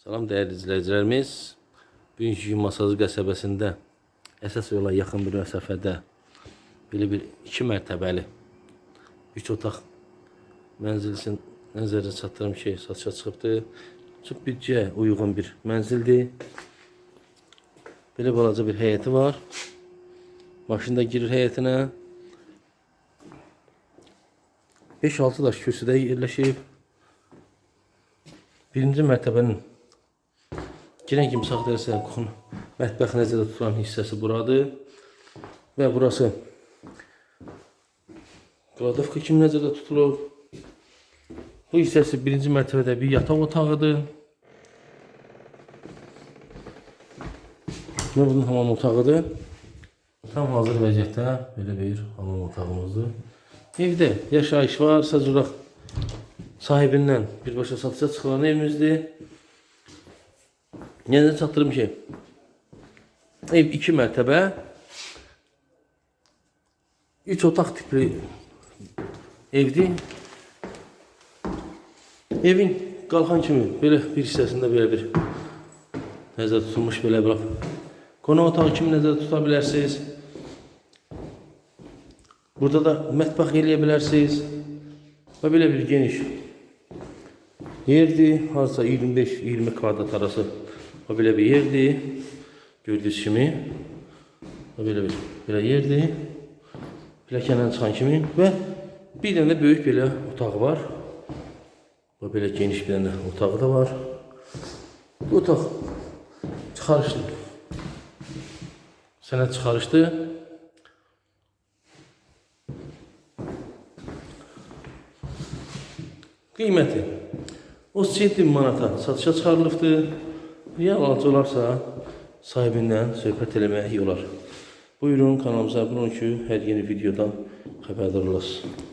Salam değerli izləyicilərimiz. Bugünkü Masazı qəsəbəsində əsas yola yaxın bir məsafədə belə bir iki mərtəbəli üç otaq mənzil üçün nəzərə çatdırım ki, satışa çıxıbdır. Çox büdcəyə uyğun bir mənzildir. Belə balaca bir həyəti var. Maşında girir həyətinə. 5-6 daş kürsüdə yerləşib. Birinci mərtəbənin girən kimi sağ dərsə qon mətbəx nəzərdə tutulan hissəsi buradır. Və burası kladovka kimi nəzərdə tutulur. Bu hissəsi birinci mərtəbədə bir yataq otağıdır. Və bunun hamam otağıdır. Tam hazır vəziyyətdə belə bir hamam otağımızdır. Evdə yaşayış var, sadəcə olaraq sahibindən birbaşa satışa çıxılan evimizdir. Yenə çatdırım ki, ev iki mərtəbə, üç otaq tipli evdir. Evin qalxan kimi belə bir hissəsində belə bir nəzərdə tutulmuş belə bir qonaq otağı kimi nəzərdə tuta bilərsiniz. Burada da mətbəx eləyə bilərsiniz. Və belə bir geniş yerdir. Harca 25-20 kvadrat arası o belə bir yerdir. Gördüyünüz kimi. O belə bir belə yerdir. Pilləkəndən çıxan kimi və bir dənə də böyük belə otağı var. Və belə geniş bir dənə otağı da var. Bu otaq çıxarışlı. Sənət çıxarışdı. Qiyməti 37 bin manata satışa çıxarılıbdır. Real alıcı olarsa sahibindən söhbət eləmək olar. Buyurun kanalımıza abunə olun ki, hər yeni videodan xəbərdar olasınız.